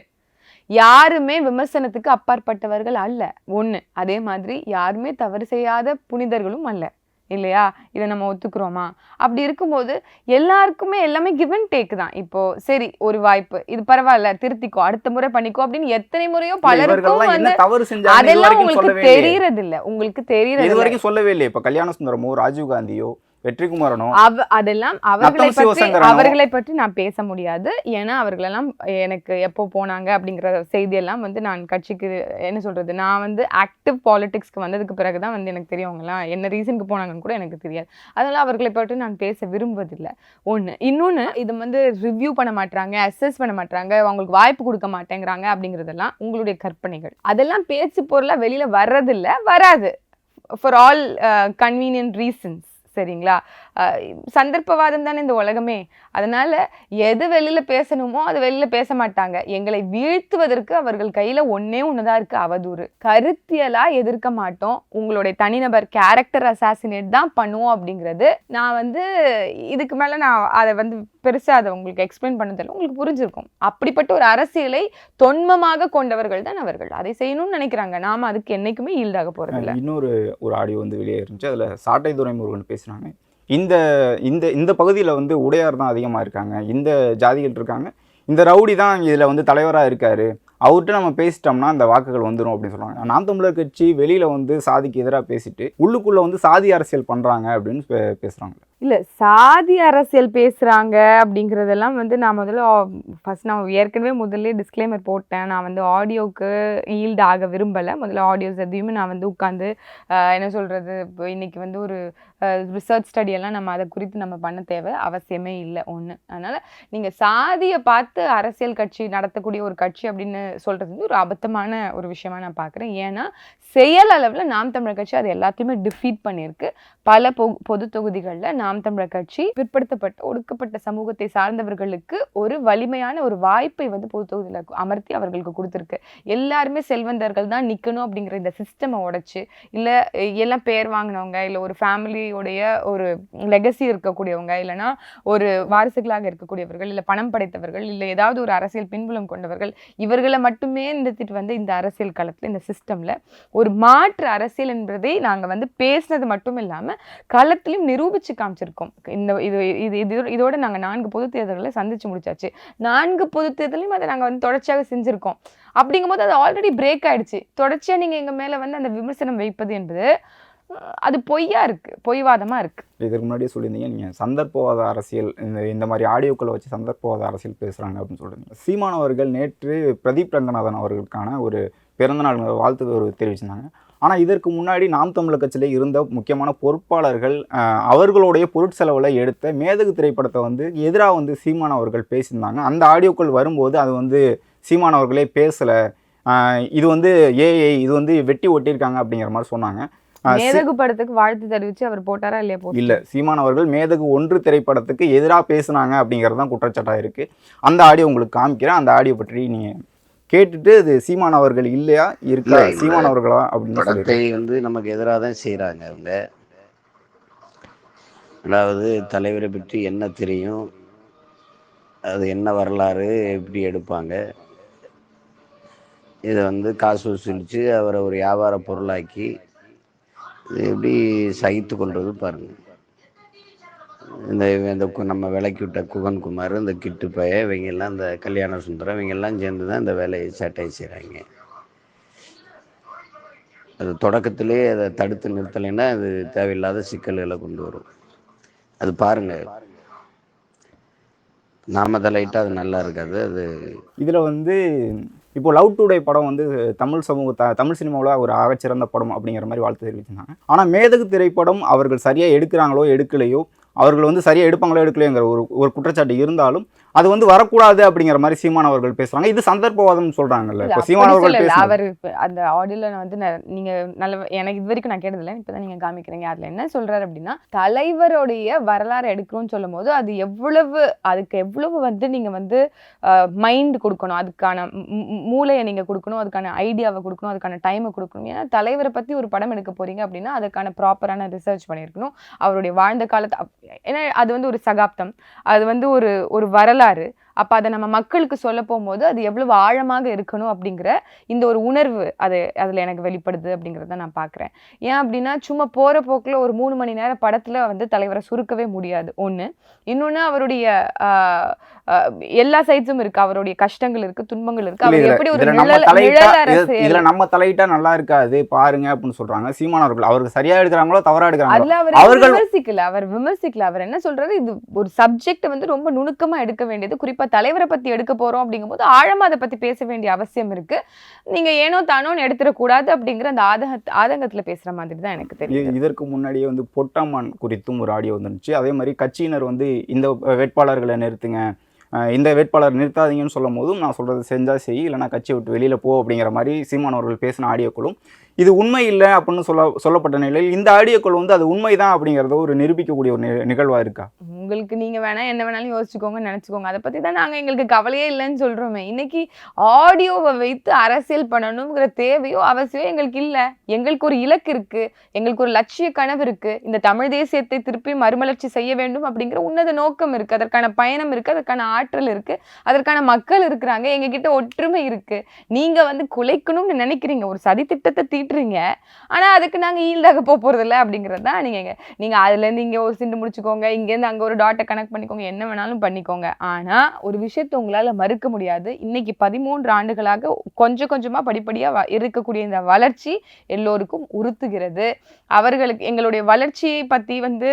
யாருமே விமர்சனத்துக்கு அப்பாற்பட்டவர்கள் அல்ல. ஒண்ணு அதே மாதிரி யாருமே தவறு செய்யாத புனிதர்களும் அல்ல. இல்லையா? இதை நம்ம ஒத்துக்கிறோமா? அப்படி இருக்கும்போது எல்லாருக்குமே எல்லாமே கிவ் அண்ட் டேக் தான். இப்போ சரி ஒரு வாய்ப்பு. இது பரவாயில்ல திருத்திக்கோ அடுத்த முறை பண்ணிக்கோ அப்படின்னு எத்தனை முறையோ பலருக்கும் வந்து அதெல்லாம் உங்களுக்கு. தெரியறது இல்ல உங்களுக்கு தெரியறது இது. வரைக்கும் சொல்லவே இல்லையே. இப்ப கல்யாண சுந்தரமோ ராஜீவ் காந்தியோ வெற்றிக்குமாரனோ அவ அதெல்லாம் அவர்களை பற்றி. அவர்களை பற்றி நான் பேச முடியாது. ஏன்னா அவர்களெல்லாம் எனக்கு எப்போ போனாங்க அப்படிங்கிற செய்தியெல்லாம் வந்து நான் கட்சிக்கு என்ன சொல்றது நான் வந்து ஆக்டிவ் பாலிடிக்ஸ்க்கு வந்ததுக்கு பிறகு தான் வந்து எனக்கு தெரியும் அவங்கலாம் என்ன ரீசனுக்கு போனாங்கன்னு கூட எனக்கு தெரியாது. அதனால அவர்களை பற்றி நான் பேச விரும்புவதில்லை. ஒன்று இன்னொன்று இது வந்து ரிவ்யூ பண்ண மாட்டாங்க அசஸ் பண்ண மாட்டாங்க அவங்களுக்கு வாய்ப்பு கொடுக்க மாட்டேங்கிறாங்க அப்படிங்கிறதெல்லாம் உங்களுடைய கற்பனைகள். அதெல்லாம் பேச்சு பொருளாக வெளியில வர்றதில்ல வராது. ஃபார் ஆல் கன்வீனியன்ட் ரீசன்ஸ் சரிங்களா? சந்தர்ப்பவாதம் தானே இந்த உலகமே. அதனால எது வெளியில பேசணுமோ அது வெளியில பேச மாட்டாங்க. எங்களை வீழ்த்துவதற்கு அவர்கள் கையில் ஒன்றே ஒன்று தான் இருக்கு அவதூறு. கருத்தியலா எதிர்க்க மாட்டோம். உங்களுடைய தனிநபர் கேரக்டர் அசாசினேட் தான் பண்ணுவோம் அப்படிங்கிறது நான் வந்து இதுக்கு மேலே நான் அதை வந்து பெருசாக அதை உங்களுக்கு எக்ஸ்பிளைன் பண்ணதில்லை உங்களுக்கு புரிஞ்சிருக்கும். அப்படிப்பட்ட ஒரு அரசியலை தொன்மமாக கொண்டவர்கள் தான் அவர்கள். அதை செய்யணும்னு நினைக்கிறாங்க. நாம் அதுக்கு என்றைக்குமே ஈல்டாக இல்லை. இன்னொரு ஒரு ஆடியோ வந்து வெளியே இருந்துச்சு. அதில் சாட்டை துரைமுருகன் பேசுகிறாங்க இந்த இந்த இந்த பகுதியில் வந்து உடையார் தான் அதிகமாக இருக்காங்க. இந்த ஜாதிகள் இருக்காங்க. இந்த ரவுடி தான் இதில் வந்து தலைவராக இருக்காரு. அவர்கிட்ட நம்ம பேசிட்டோம்னா அந்த வாக்குகள் வந்துடும் அப்படின்னு சொல்லுவாங்க. நாம் தமிழர் கட்சி வெளியில் வந்து சாதிக்கு எதிராக பேசிட்டு உள்ளுக்குள்ளே வந்து சாதி அரசியல் பண்ணுறாங்க அப்படின்னு பே- இல்லை சாதி அரசியல் பேசுகிறாங்க அப்படிங்கிறதெல்லாம் வந்து நான் முதல்ல ஃபர்ஸ்ட் நான் ஏற்கனவே முதல்ல டிஸ்க்ளைமர் போட்டேன். நான் வந்து ஆடியோவுக்கு ஈல்டு ஆக விரும்பலை. முதல்ல ஆடியோஸ் எதையுமே நான் வந்து உட்காந்து என்ன சொல்கிறது இப்போ இன்றைக்கி வந்து ஒரு ரிசர்ச் ஸ்டடியெல்லாம் நம்ம அதை குறித்து நம்ம பண்ண தேவை அவசியமே இல்லை ஒன்று அதனால் நீங்கள் சாதியை பார்த்து அரசியல் கட்சி நடத்தக்கூடிய ஒரு கட்சி அப்படின்னு சொல்றது வந்து ஒரு அபத்தமான ஒரு விஷயமா நான் பார்க்குறேன் ஏன்னா செயல் அளவில் நாம் தமிழர் கட்சி அது எல்லாத்தையுமே டிஃபீட் பண்ணியிருக்கு. பல பொ பொது தொகுதிகளில் நாம் தமிழர் கட்சி பிற்படுத்தப்பட்ட ஒடுக்கப்பட்ட சமூகத்தை சார்ந்தவர்களுக்கு ஒரு வலிமையான ஒரு வாய்ப்பை வந்து பொது தொகுதியில் அமர்த்தி அவர்களுக்கு கொடுத்துருக்கு. எல்லாருமே செல்வந்தர்கள் தான் நிற்கணும் அப்படிங்கிற இந்த சிஸ்டமை உடைச்சு இல்லை எல்லாம் பேர் வாங்கினவங்க இல்லை ஒரு ஃபேமிலியோடைய ஒரு லெகசி இருக்கக்கூடியவங்க இல்லைன்னா ஒரு வாரிசுகளாக இருக்கக்கூடியவர்கள் இல்லை பணம் படைத்தவர்கள் இல்லை ஏதாவது ஒரு அரசியல் பின்புலம் கொண்டவர்கள் இவர்களை மட்டுமே நிறுத்திட்டு வந்து இந்த அரசியல் களத்தில் இந்த சிஸ்டமில் ஒரு மாற்று அரசியல் என்பதை நாங்கள் வந்து பேசுனது மட்டும் இல்லாமல் இல்லாம களத்திலையும் நிரூபித்து காமிச்சிருக்கோம். இந்த இது இது இது இதோட நாங்கள் நான்கு பொது தேர்தல்களை சந்தித்து முடிச்சாச்சு. நான்கு பொது தேர்தலையும் அதை நாங்கள் வந்து தொடர்ச்சியாக செஞ்சுருக்கோம். அப்படிங்கும்போது அது ஆல்ரெடி பிரேக் ஆகிடுச்சு தொடர்ச்சியாக நீங்கள் எங்கள் மேலே வந்து அந்த விமர்சனம் வைப்பது என்பது அது பொய்யா இருக்கு. பொய்வாதமா இருக்கு. இதற்கு முன்னாடியே சொல்லியிருந்தீங்க. நீங்கள் சந்தர்ப்பவாத அரசியல் இந்த இந்த மாதிரி ஆடியோக்களை வச்சு சந்தர்ப்பவாத அரசியல் பேசுகிறாங்க அப்படின்னு சொல்றீங்க சீமானவர்கள் நேற்று பிரதீப் ரங்கநாதன் அவர்களுக்கான ஒரு பிறந்தநாள் வாழ்த்து ஒரு தெரிவிச்சிருந்தாங்க. ஆனால் இதற்கு முன்னாடி நாம் தமிழர் கட்சியில இருந்த முக்கியமான பொறுப்பாளர்கள் அவர்களுடைய பொருட்செலவில் எடுத்த மேதகு திரைப்படத்தை வந்து எதிராக வந்து சீமான் அவர்கள் பேசியிருந்தாங்க. அந்த ஆடியோக்கள் வரும்போது அது வந்து சீமான் அவர்களே பேசலை. இது வந்து ஏஐ இது வந்து வெட்டி ஒட்டியிருக்காங்க அப்படிங்கிற மாதிரி சொன்னாங்க. மேதகு படத்துக்கு வாழ்த்து தெரிவிச்சு அவர் போட்டாரா இல்லையா போட்டு இல்ல சீமான் அவர்கள் மேதகு ஒன்று திரைப்படத்துக்கு எதிராக பேசுனாங்க அப்படிங்கிறது தான் குற்றச்சாட்டாக இருக்கு. அந்த ஆடியோ உங்களுக்கு காமிக்கிறேன். அந்த ஆடியோ பற்றி நீங்க கேட்டுட்டு இது சீமான் அவர்கள் இல்லையா இருக்கா. சீமான் அவர்களா அப்படின்னு படத்தை வந்து நமக்கு எதிராக தான் செய்கிறாங்க அவங்க. அதாவது தலைவரை பற்றி என்ன தெரியும்? அது என்ன வரலாறு எப்படி எடுப்பாங்க? இதை வந்து காசு வசூலித்து அவரை ஒரு வியாபார பொருளாக்கி இது எப்படி சகித்து கொள்வது பாருங்க. இந்த இந்த கு- நம்ம விலைக்கு விட்ட குகன் குமார் இந்த கிட்டு பைய இந்த கல்யாண சுந்தரம் இவங்கெல்லாம் சேர்ந்து தான் இந்த வேலையை சேட்டை செய்கிறாங்க அது தொடக்கத்திலே அதை தடுத்து நிறுத்தலைன்னா அது தேவையில்லாத சிக்கல்களை கொண்டு வரும். அது பாருங்கள் நாம தலையிட்டா அது நல்லா இருக்காது அது இதில் வந்து இப்போ லவ் டுடே படம் வந்து தமிழ் சமூக தமிழ் சினிமாவில் ஒரு ஆகச்சிறந்த படம் அப்படிங்கிற மாதிரி வாழ்த்து தெரிவிச்சிருந்தாங்க. ஆனால் மேதகு திரைப்படம் அவர்கள் சரியாக எடுக்கிறாங்களோ எடுக்கலையோ அவர்கள் வந்து சரியாக எடுப்பாங்களோ எடுக்கலையோங்கிற ஒரு ஒரு குற்றச்சாட்டு இருந்தாலும் அது வந்து வரக்கூடாது அப்படிங்கிற மாதிரி சீமான் அவர்கள் பேசுறாங்க. இது சந்தர்ப்பவாதம் சொல்றாங்கல்ல. இப்போ சீமான் அவர்கள் அவர் அந்த ஆடியோல நான் வந்து நீங்க நல்ல எனக்கு இது வரைக்கும் நான் கேட்டதில்ல. இப்பதான் நீங்க காமிக்கிறீங்க. அதுல என்ன சொல்றாரு அப்படின்னா தலைவருடைய வரலாறு எடுக்கிறோம்னு சொல்லும் போது அது எவ்வளவு அதுக்கு எவ்வளவு வந்து நீங்க வந்து மைண்ட் கொடுக்கணும். அதுக்கான மூளையை நீங்க கொடுக்கணும். அதுக்கான ஐடியாவை கொடுக்கணும். அதுக்கான டைமை கொடுக்கணும். ஏன்னா தலைவரை பத்தி ஒரு படம் எடுக்க போறீங்க அப்படின்னா அதுக்கான ப்ராப்பரான ரிசர்ச் பண்ணியிருக்கணும். அவருடைய வாழ்ந்த காலத்தை ஏன்னா அது வந்து ஒரு சகாப்தம். அது வந்து ஒரு ஒரு வரலாறு வரலாறு அப்ப அதை நம்ம மக்களுக்கு சொல்ல போகும்போது அது எவ்வளவு ஆழமாக இருக்கணும் அப்படிங்கிற இந்த ஒரு உணர்வு அது அதுல எனக்கு வெளிப்படுது அப்படிங்கிறத நான் பார்க்குறேன் ஏன் அப்படின்னா சும்மா போற போக்குல ஒரு மூணு மணி நேரம் படத்துல வந்து தலைவரை சுருக்கவே முடியாது. ஒண்ணு. இன்னொன்னு அவருடைய எல்லா சைட்ஸும் இருக்கு. அவருடைய கஷ்டங்கள் இருக்கு துன்பங்கள் இருக்கு. அவர் எப்படி ஒரு நிழல் நம்ம தலையிட்டா நல்லா இருக்காது பாருங்க அப்படின்னு சொல்றாங்க. சீமான் அவர்கள். அவருக்கு சரியா எடுக்கிறாங்களோ தவறா எடுக்கிறாங்களோ? அதுல அவர் விமர்சிக்கல. அவர் விமர்சிக்கல. அவர் என்ன சொல்றாரு? இது ஒரு சப்ஜெக்ட் வந்து ரொம்ப நுணுக்கமா எடுக்க வேண்டியது. குறிப்பா தலைவரை பற்றி எடுக்க போகிறோம் அப்படிங்கும்போது ஆழமாக அதை பற்றி பேச வேண்டிய அவசியம் இருக்குது நீங்கள் ஏனோ தானோன்னு எடுத்துடக்கூடாது அப்படிங்கிற அந்த ஆதங்க ஆதங்கத்தில் பேசுகிற மாதிரி தான் எனக்கு தெரியும் இதற்கு முன்னாடியே வந்து பொட்டாமான் குறித்தும் ஒரு ஆடியோ வந்துருந்துச்சு அதே மாதிரி கட்சியினர் வந்து இந்த வேட்பாளர்களை நிறுத்துங்க இந்த வேட்பாளர் நிறுத்தாதீங்கன்னு சொல்லும் போதும் நான் சொல்றது செஞ்சால் செய் இல்லைனா கட்சியை விட்டு வெளியில் போ அப்படிங்கிற மாதிரி சீமான் அவர்கள் பேசின ஆடியோக்களும் இது உண்மை இல்லை அப்படின்னு சொல்ல சொல்லப்பட்ட நிலையில் இந்த ஆடியோக்கள் வந்து அது உண்மைதான் அப்படிங்கிறத ஒரு நிரூபிக்கக்கூடிய ஒரு நிகழ்வாக நிகழ்வா இருக்கா? உங்களுக்கு நீங்க வேணா என்ன வேணாலும் யோசிச்சுக்கோங்க நினைச்சுக்கோங்க. அதை பத்தி தான் நாங்க எங்களுக்கு கவலையே இல்லைன்னு சொல்றோமே. இன்னைக்கு ஆடியோவை வைத்து அரசியல் பண்ணணுங்கிற தேவையோ அவசியம் எங்களுக்கு இல்ல. எங்களுக்கு ஒரு இலக்கு இருக்கு. எங்களுக்கு ஒரு லட்சிய கனவு இருக்கு. இந்த தமிழ் தேசியத்தை திருப்பி மறுமலர்ச்சி செய்ய வேண்டும் அப்படிங்கிற உன்னத நோக்கம் இருக்கு. அதற்கான பயணம் இருக்கு. அதற்கான ஆற்றல் இருக்கு. அதற்கான மக்கள் இருக்கிறாங்க. எங்ககிட்ட ஒற்றுமை இருக்கு. நீங்க வந்து குலைக்கணும்னு நினைக்கிறீங்க. ஒரு சதித்திட்டத்தை தீட்டுறீங்க ஆனா அதுக்கு நாங்க ஈல்டாக போக போகிறதில்ல அப்படிங்கிறது தான் நீங்க நீங்க அதுல இருந்து ஒரு சிண்டு முடிச்சுக்கோங்க இங்கேருந்து அங்கே அங்க ஒரு டாட்டை கனெக்ட் பண்ணிக்கோங்க என்ன வேணாலும் பண்ணிக்கோங்க. ஆனா ஒரு விஷயத்தை உங்களால மறுக்க முடியாது. இன்னைக்கு பதிமூன்று ஆண்டுகளாக கொஞ்சம் கொஞ்சமா படிப்படியாக இருக்கக்கூடிய இந்த வளர்ச்சி எல்லோருக்கும் உறுத்துகிறது. அவர்களுக்கு எங்களுடைய வளர்ச்சியை பற்றி வந்து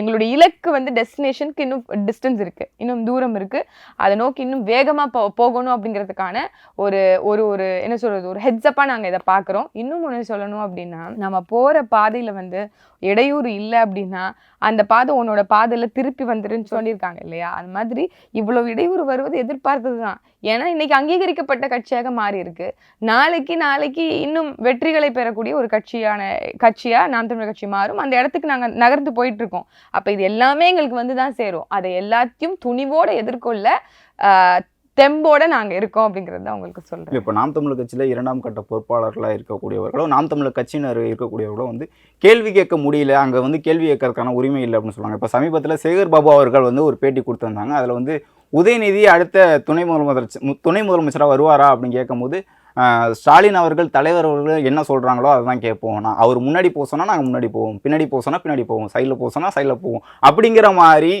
எங்களுடைய இலக்கு வந்து டெஸ்டினேஷனுக்கு இன்னும் டிஸ்டன்ஸ் இருக்கு. இன்னும் தூரம் இருக்கு. அதை நோக்கி இன்னும் வேகமாக போ போகணும் அப்படிங்கிறதுக்கான ஒரு ஒரு ஒரு என்ன சொல்கிறது ஒரு ஹெட்ஸப்பாக நாங்க இதை பார்க்குறோம் இன்னும் ஒன்று சொல்லணும் அப்படின்னா நம்ம போகிற பாதையில் வந்து இடையூறு இல்லை அப்படின்னா அந்த பாதை உன்னோட பாதையில் திருப்பி வந்துருன்னு சொல்லியிருக்காங்க இல்லையா? அது மாதிரி இவ்வளோ இடையூறு வருவது எதிர்பார்த்தது தான் ஏன்னா இன்னைக்கு அங்கீகரிக்கப்பட்ட கட்சியாக மாறி இருக்கு நாளைக்கு நாளைக்கு இன்னும் வெற்றிகளை பெறக்கூடிய ஒரு கட்சியான கட்சியா நாம் தமிழர் கட்சி மாறும். அந்த இடத்துக்கு நாங்கள் நகர்ந்து போயிட்டு இருக்கோம் அப்போ இது எல்லாமே எங்களுக்கு வந்து தான் சேரும். அதை எல்லாத்தையும் துணிவோடு எதிர்கொள்ள ஆஹ், தெம்போட நாங்கள் இருக்கோம் அப்படிங்கிறது தான் உங்களுக்கு சொல்கிறேன் இப்போ நாம் தமிழ் கட்சியில் இரண்டாம் கட்ட பொறுப்பாளர்களாக இருக்கக்கூடியவர்களோ நாம் தமிழ் கட்சியினர் இருக்கக்கூடியவர்களோ வந்து கேள்வி கேட்க முடியல அங்கே வந்து கேள்வி கேட்கறதுக்கான உரிமை இல்லை அப்படின்னு சொல்லுவாங்க. இப்போ சமீபத்தில் சேகர் பாபு அவர்கள் வந்து ஒரு பேட்டி கொடுத்துருந்தாங்க. அதில் வந்து உதயநிதி அடுத்த துணை முதலமைச்சர் துணை முதலமைச்சராக வருவாரா அப்படின்னு கேட்கும்போது ஸ்டாலின் அவர்கள் தலைவர் அவர்கள் என்ன சொல்கிறாங்களோ அதை தான் கேட்போம். நான் அவர் முன்னாடி போக சொன்னால் நாங்கள் முன்னாடி போவோம். பின்னாடி போக பின்னாடி போவோம். சைடில் போக சொன்னால் சைடில் போவோம். அப்படிங்கிற மாதிரி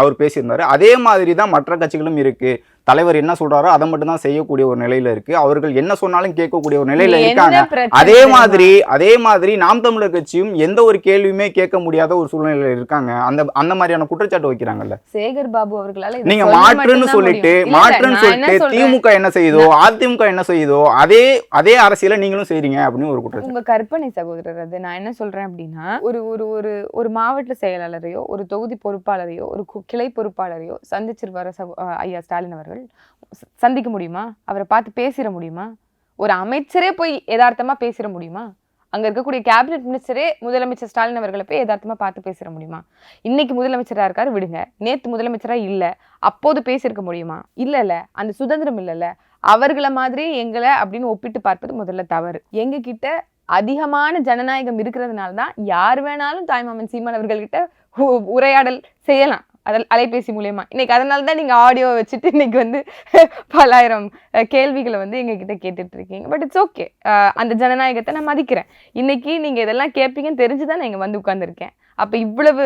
அவர் பேசியிருந்தார். அதே மாதிரி தான் மற்ற கட்சிகளும் இருக்குது தலைவர் என்ன சொல்றாரோ அதை மட்டும் தான் செய்யக்கூடிய ஒரு நிலையில இருக்கு. அவர்கள் என்ன சொன்னாலும் கேட்கக்கூடிய ஒரு நிலையில இருக்காங்க. அதே? மாதிரி அதே மாதிரி நாம் தமிழர் கட்சியும் எந்த ஒரு கேள்வியுமே கேட்க முடியாத ஒரு சூழ்நிலையில இருக்காங்க. அந்த அந்த மாதிரியான குற்றச்சாட்டு வைக்கிறாங்கல்ல. சேகர் பாபு அவர்களால நீங்க மாற்றுன்னு சொல்லிட்டு மாற்றுன்னு சொல்லிட்டு? திமுக என்ன செய்யுதோ அதிமுக என்ன செய்யுதோ அதே அதே அரசியலை நீங்களும் செய்றீங்க அப்படின்னு ஒரு குற்றச்சாட்டு. உங்க கற்பனை சகோதரர் அது. நான் என்ன சொல்றேன் அப்படின்னா ஒரு ஒரு ஒரு ஒரு மாவட்ட செயலாளரையோ ஒரு தொகுதி பொறுப்பாளரையோ ஒரு கிளை பொறுப்பாளரையோ சந்திச்சிருவார ஐயா ஸ்டாலின் அவர்கள்? அவர்கள் சந்திக்க முடியுமா? அவரை பார்த்து பேசிட முடியுமா? ஒரு அமைச்சரே போய் யதார்த்தமாக பேசிட முடியுமா? அங்க இருக்கக்கூடிய கேபினெட் மினிஸ்டரே முதலமைச்சர் ஸ்டாலின் அவர்களை போய் யதார்த்தமாக பார்த்து பேசிட முடியுமா? இன்னைக்கு முதலமைச்சரா இருக்காரு விடுங்க. நேத்து முதலமைச்சரா இல்ல. அப்போது பேசியிருக்க முடியுமா? இல்ல இல்ல அந்த சுதந்திரம் இல்லைல்ல அவர்களை மாதிரி எங்களை அப்படின்னு ஒப்பிட்டு பார்ப்பது முதல்ல தவறு. எங்ககிட்ட அதிகமான ஜனநாயகம் இருக்கிறதுனால தான் யார் வேணாலும் தாய்மாமன் சீமான் அவர்கள்கிட்ட உரையாடல் செய்யலாம். அதில் அலைபேசி மூலயமா. இன்னைக்கு அதனால தான் நீங்க ஆடியோ வச்சுட்டு இன்னைக்கு வந்து பலாயிரம் கேள்விகளை வந்து எங்ககிட்ட கேட்டுட்டு இருக்கீங்க பட் இட்ஸ் ஓகே அந்த ஜனநாயகத்தை நான் மதிக்கிறேன். இன்னைக்கு நீங்க இதெல்லாம் கேட்பீங்கன்னு தெரிஞ்சு தான் நான் இங்க வந்து உட்காந்துருக்கேன் அப்போ இவ்வளவு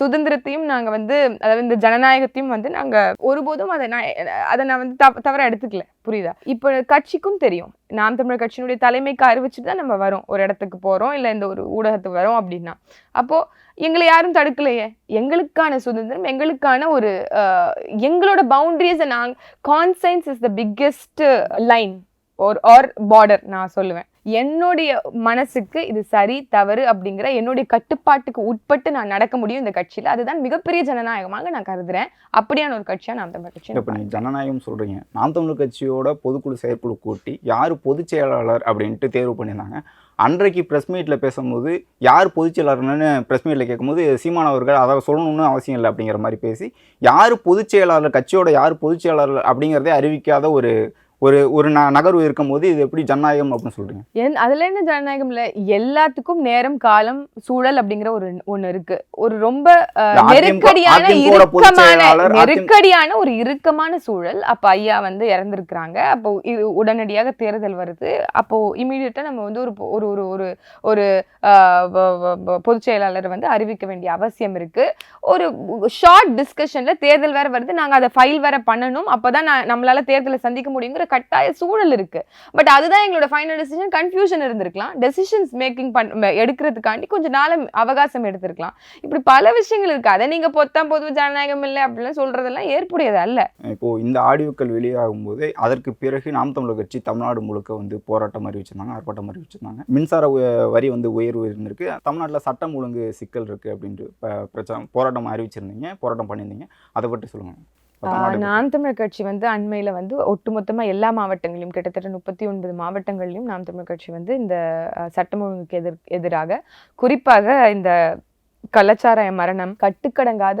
சுதந்திரத்தையும் நாங்கள் வந்து அதாவது இந்த ஜனநாயகத்தையும் வந்து நாங்கள் ஒருபோதும் அதை நான் அதை நான் வந்து தவ தவற எடுத்துக்கல. புரியுதா? இப்போ கட்சிக்கும் தெரியும். நாம் தமிழர் கட்சியினுடைய தலைமைக்கு அறிவிச்சுட்டு தான் நம்ம வரோம். ஒரு இடத்துக்கு போகிறோம் இல்லை இந்த ஒரு ஊடகத்துக்கு வரோம் அப்படின்னா. அப்போது எங்களை யாரும் தடுக்கலையே? எங்களுக்கான சுதந்திரம் எங்களுக்கான ஒரு எங்களோட பவுண்டரிஸ் நாங்கள் conscience is the biggest line ஒரு ஆர் பார்டர் நான் சொல்லுவேன். என்னுடைய மனசுக்கு இது சரி தவறு அப்படிங்கிற என்னுடைய கட்டுப்பாட்டுக்கு உட்பட்டு நான் நடக்க முடியும் இந்த கட்சியில. அதுதான் மிகப்பெரிய ஜனநாயகமாக நான் கருதுறேன். அப்படியான ஒரு கட்சியா நாம் தமிழர் கட்சி இப்போ நீங்க ஜனநாயகம் சொல்றீங்க. நாம் தமிழர் கட்சியோட பொதுக்குழு செயற்குழு கூட்டி யார் பொதுச் செயலாளர் அப்படின்ட்டு தேர்வு பண்ணியிருந்தாங்க. அன்றைக்கு ப்ரெஸ் மீட்டில் பேசும்போது யார் பொதுச் செயலாளர்னு ப்ரெஸ் மீட்டில் கேட்கும்போது சீமான் அவர்கள் அதை சொல்லணும்னு அவசியம் இல்லை அப்படிங்கிற மாதிரி பேசி யார் பொதுச் செயலாளர் கட்சியோட யார் பொதுச் செயலாளர் அப்படிங்கிறதே அறிவிக்காத ஒரு ஒரு ஒரு ந நகர்வு இருக்கும்போது இது எப்படி ஜனநாயகம் அப்படின்னு சொல்றீங்க? என் அதுல என்ன ஜனநாயகம் இல்ல எல்லாத்துக்கும் நேரம் காலம் சூழல் அப்படிங்கிற ஒரு ஒண்ணு இருக்கு. ஒரு ரொம்ப நெருக்கடியான இறுக்கமான நெருக்கடியான ஒரு இறுக்கமான சூழல் அப்ப ஐயா வந்து இறந்திருக்கிறாங்க. அப்போ உடனடியாக தேர்தல் வருது. அப்போ இமீடியட்டா நம்ம வந்து ஒரு ஒரு ஒரு ஒரு ஒரு பொதுச் செயலாளர் வந்து அறிவிக்க வேண்டிய அவசியம் இருக்கு. ஒரு ஷார்ட் டிஸ்கஷன்ல தேர்தல் வேற வருது. நாங்க அதை ஃபைல் வேற பண்ணணும். அப்பதான் நான் நம்மளால தேர்தலை சந்திக்க முடியுங்கிற கட்டாய சூழல் இருக்கு. பட் அதுதான் எங்களோட ஃபைனல் டெசிஷன் கன்ஃபியூஷன் இருந்திருக்கலாம். டெசிஷன்ஸ் மேக்கிங் பண் எடுக்கிறதுக்காண்டி கொஞ்சம் நாள் அவகாசம் எடுத்திருக்கலாம். இப்படி பல விஷயங்கள் இருக்கு. அதை நீங்க பொத்தாம் பொது ஜனநாயகம் இல்லை அப்படிலாம் சொல்றதெல்லாம் ஏற்புடையது அல்ல. இப்போ இந்த ஆடியோக்கள் வெளியாகும் போது அதற்கு பிறகு நாம் தமிழர் கட்சி தமிழ்நாடு முழுக்க வந்து போராட்டம் அறிவிச்சிருந்தாங்க ஆர்ப்பாட்டம் அறிவிச்சிருந்தாங்க. மின்சார வரி வந்து உயர்வு இருந்திருக்கு. தமிழ்நாட்டில் சட்டம் ஒழுங்கு சிக்கல் இருக்கு அப்படின்ட்டு பிரச்சாரம் போராட்டம் அறிவிச்சிருந்தீங்க போராட்டம் பண்ணியிருந்தீங்க. அதை பற்றி சொல்லுங்க. நாம் தமிழர் கட்சி வந்து அண்மையில வந்து ஒட்டுமொத்தமா எல்லா மாவட்டங்களிலும் கிட்டத்தட்ட முப்பத்தி ஒன்பது மாவட்டங்களிலும் நாம் தமிழர் கட்சி வந்து இந்த சட்டம் ஒழுங்குக்கு எதிர் எதிராக குறிப்பாக இந்த கள்ளச்சாராய மரணம் கட்டுக்கடங்காத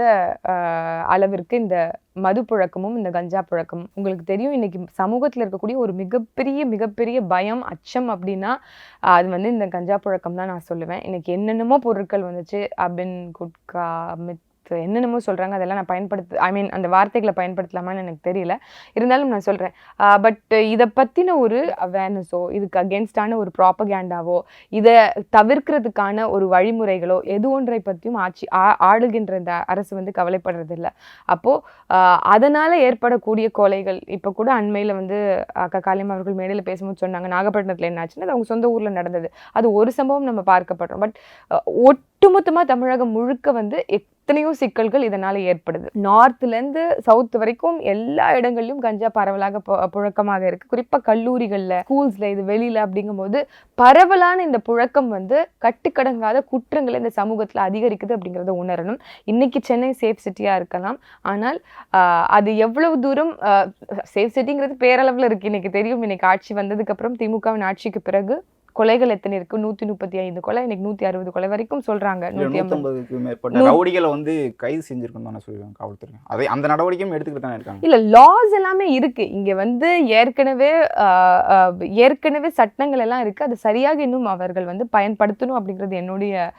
ஆஹ், அளவிற்கு இந்த மது புழக்கமும் இந்த கஞ்சா புழக்கமும் உங்களுக்கு தெரியும் இன்னைக்கு சமூகத்தில் இருக்கக்கூடிய ஒரு மிகப்பெரிய மிகப்பெரிய பயம் அச்சம் அப்படின்னா அது வந்து இந்த கஞ்சா புழக்கம் தான் நான் சொல்லுவேன். இன்னைக்கு என்னென்னமோ பொருட்கள் வந்துச்சு. அபின் குட்கா மித் என்னென்னமோ சொல்றாங்க அதெல்லாம் நான் பயன்படுத்த ஐ மீன் அந்த வார்த்தைகளை பயன்படுத்தலாமான்னு எனக்கு தெரியல. இருந்தாலும் நான் சொல்றேன். பட் இதை பத்தின ஒரு அவேர்னஸோ இதுக்கு அகேன்ஸ்டான ஒரு ப்ராப்பகேண்டாவோ இதை தவிர்க்கிறதுக்கான ஒரு வழிமுறைகளோ எது ஒன்றை பற்றியும் ஆட்சி ஆ- ஆளுகின்ற இந்த அரசு வந்து கவலைப்படுறது இல்லை அப்போ அதனால ஏற்படக்கூடிய கொலைகள் இப்போ கூட அண்மையில் வந்து அக்கா காளியம் அவர்கள் மேடையில் பேசும்போது சொன்னாங்க நாகப்பட்டினத்தில் என்னாச்சுன்னு அது அவங்க சொந்த ஊரில் நடந்தது. அது ஒரு சம்பவம் நம்ம பார்க்கப்படுறோம். பட் ஒட்டுமொத்தமாக தமிழகம் முழுக்க வந்து எத்தனையோ சிக்கல்கள் இதனால ஏற்படுது. நார்த்ல இருந்து சவுத் வரைக்கும் எல்லா இடங்கள்லயும் கஞ்சா பரவலாக புழக்கமாக இருக்கு. குறிப்பா கல்லூரிகள்ல ஸ்கூல்ஸ்ல இது வெளியில அப்படிங்கும்போது பரவலான இந்த புழக்கம் வந்து கட்டுக்கடங்காத குற்றங்கள் இந்த சமூகத்துல அதிகரிக்குது அப்படிங்கறத உணரணும். இன்னைக்கு சென்னை சேஃப் சிட்டியா இருக்கலாம். ஆனால் ஆஹ், அது எவ்வளவு தூரம் சேஃப் சிட்டிங்கிறது பேரளவுல இருக்கு. இன்னைக்கு தெரியும். இன்னைக்கு ஆட்சி வந்ததுக்கு அப்புறம் திமுகவின் ஆட்சிக்கு பிறகு கொலைகள் எத்தனை இருக்கு? நூத்தி முப்பத்தி ஐந்து கொலை இன்னைக்கு நூத்தி அறுபது கொலை வரைக்கும் சொல்றாங்க. நூத்தி ஐம்பது நூற்றம்பதுக்கு மேற்பட்ட நூ- ரவுடிகளை வந்து கைது செஞ்சிருக்கோம் தானே சொல்லுவாங்க காவல்துறை அதை அந்த நடவடிக்கையும் எடுத்துக்கிட்டு தானே இருக்காங்க. இல்ல லாஸ் எல்லாமே இருக்கு. இங்க வந்து ஏற்கனவே ஏற்கனவே சட்டங்கள் எல்லாம் இருக்கு. அது சரியாக இன்னும் அவர்கள் வந்து பயன்படுத்தணும் அப்படிங்கிறது என்னுடைய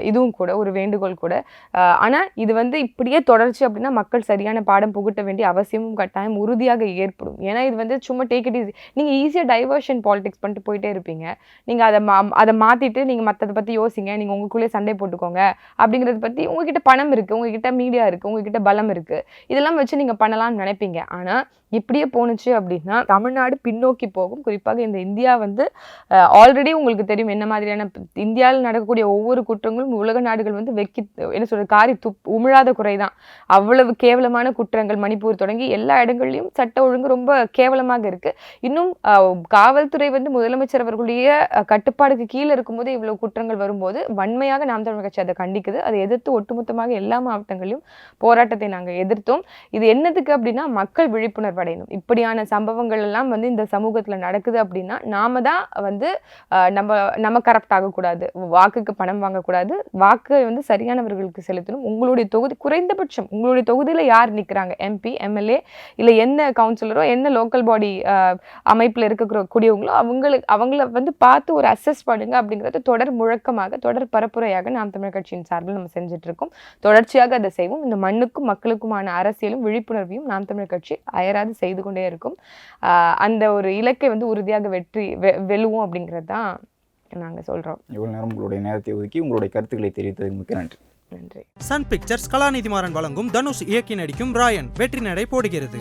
இதுவும் கூட ஒரு வேண்டுகோள் கூட. ஆனா இது வந்து இப்படியே தொடர்ச்சி அப்படின்னா மக்கள் சரியான பாடம் புகட்ட வேண்டிய அவசியமும் கட்டாயம் உறுதியாக ஏற்படும். ஏன்னா இது வந்து சும்மா டேக் இட் ஈஸி நீங்க ஈஸியா டைவர்ஷன் பாலிடிக்ஸ் பண்ணிட்டு போயிட்டே இருப்பீங்க. நீங்க அதை மா அதை மாத்திட்டு நீங்க மற்றதை பத்தி யோசிங்க. நீங்க உங்களுக்குள்ளே சண்டை போட்டுக்கோங்க. அப்படிங்கறத பத்தி உங்ககிட்ட பணம் இருக்கு. உங்ககிட்ட மீடியா இருக்கு. உங்ககிட்ட பலம் இருக்கு. இதெல்லாம் வச்சு நீங்க பண்ணலாம்னு நினைப்பீங்க. ஆனா இப்படியே போணுச்சு அப்படின்னா தமிழ்நாடு பின்னோக்கி போகும். குறிப்பாக இந்த இந்தியா வந்து ஆல்ரெடி உங்களுக்கு தெரியும் என்ன மாதிரியான இந்தியாவில் நடக்கக்கூடிய ஒவ்வொரு குற்றங்களும் உலக நாடுகள் வந்து வெக்கி என்ன சொல்றது காரி துப் உமிழாத குறைதான். அவ்வளவு கேவலமான குற்றங்கள் மணிப்பூர் தொடங்கி எல்லா இடங்கள்லையும் சட்ட ஒழுங்கு ரொம்ப கேவலமாக இருக்கு. இன்னும் காவல்துறை வந்து முதலமைச்சர் அவர்களுடைய கட்டுப்பாடுக்கு கீழே இருக்கும்போது இவ்வளவு குற்றங்கள் வரும்போது வன்மையாக நாம் தமிழ் கட்சி அதை கண்டிக்குது. அதை எதிர்த்து ஒட்டுமொத்தமாக எல்லா மாவட்டங்களிலும் போராட்டத்தை நாங்கள் எதிர்த்தோம். இது என்னதுக்கு அப்படின்னா மக்கள் விழிப்புணர்வு அடையணும். இப்படியான சம்பவங்கள் எல்லாம் வந்து இந்த சமூகத்துல நடக்குது அப்படின்னா நாம தான் வந்து நம்ம நம்ம கரப்ட் ஆகக்கூடாது. வாக்குக்கு பணம் வாங்கக்கூடாது. வாக்கு வந்து சரியானவர்களுக்கு செலுத்தணும். உங்களுடைய தொகுதி குறைந்தபட்சம் உங்களுடைய தொகுதியில யார் நிக்கிறாங்க? எம்பி எம்எல்ஏ இல்ல என்ன கவுன்சிலரோ என்ன லோக்கல் பாடி அமைப்புல இருக்க கூடியவங்களோ அவங்களுக்கு அவங்கள வந்து பார்த்து ஒரு அசஸ் பண்ணுங்க அப்படிங்கிறது தொடர் முழக்கமாக தொடர் பரப்புரையாக நாம் தமிழர் கட்சியின் சார்பில் நம்ம செஞ்சுட்டு இருக்கோம் தொடர்ச்சியாக அதை செய்வோம். இந்த மண்ணுக்கும் மக்களுக்குமான அரசியலும் விழிப்புணர்வையும் நாம் தமிழர் கட்சி அயராது செய்து கொண்டே இருக்கும். அந்த ஒரு இலக்கை வந்து உறுதியாக வெற்றி வெ- வெல்லுவோம் அப்படிங்கிறது தான் நாங்க சொல்றோம். இவ்வளோ நேரம் உங்களுடைய நேரத்தை ஒதுக்கி உங்களுடைய கருத்துக்களை தெரிவித்ததுக்கு மிக்க நன்றி. நன்றி. சன் பிக்சர்ஸ் கலாநிதி மாறன் வழங்கும் தனுஷ் இயக்கி நடிக்கும் ராயன் வெற்றி நடை போடுகிறது.